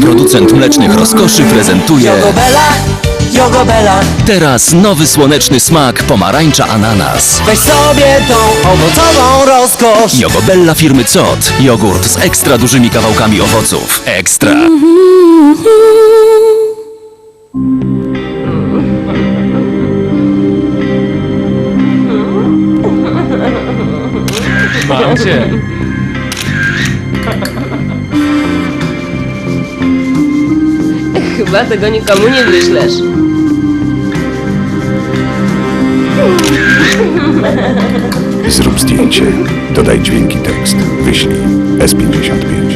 Producent mlecznych rozkoszy prezentuje Jogobela, jogobela teraz nowy słoneczny smak pomarańcza ananas. Weź sobie tą owocową rozkosz Jogobella firmy COT. Jogurt z ekstra dużymi kawałkami owoców. Ekstra. Mam cię. Chyba tego nikomu nie wyślesz. Zrób zdjęcie. Dodaj dźwięki tekst. Wyślij. S55.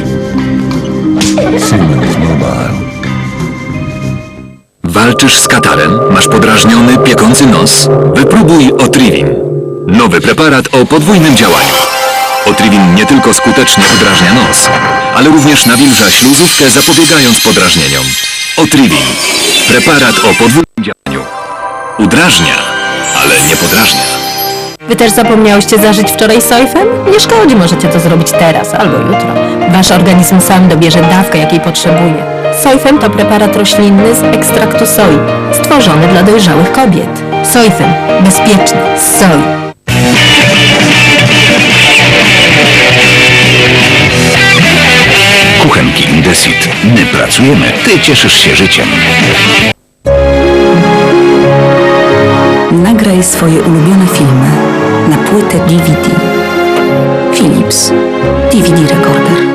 Siemens Mobile. Walczysz z katarem? Masz podrażniony, piekący nos? Wypróbuj Otrivin. Nowy preparat o podwójnym działaniu. Otrivin nie tylko skutecznie udrażnia nos, ale również nawilża śluzówkę zapobiegając podrażnieniom. Otrivin. Preparat o podwójnym działaniu. Udrażnia, ale nie podrażnia. Wy też zapomniałyście zażyć wczoraj sojfem? Nie szkodzi, możecie to zrobić teraz albo jutro. Wasz organizm sam dobierze dawkę, jakiej potrzebuje. Sojfem to preparat roślinny z ekstraktu soi, stworzony dla dojrzałych kobiet. Sojfem. Bezpieczny. Z soi. My pracujemy, ty cieszysz się życiem. Nagraj swoje ulubione filmy na płytę DVD. Philips DVD Recorder.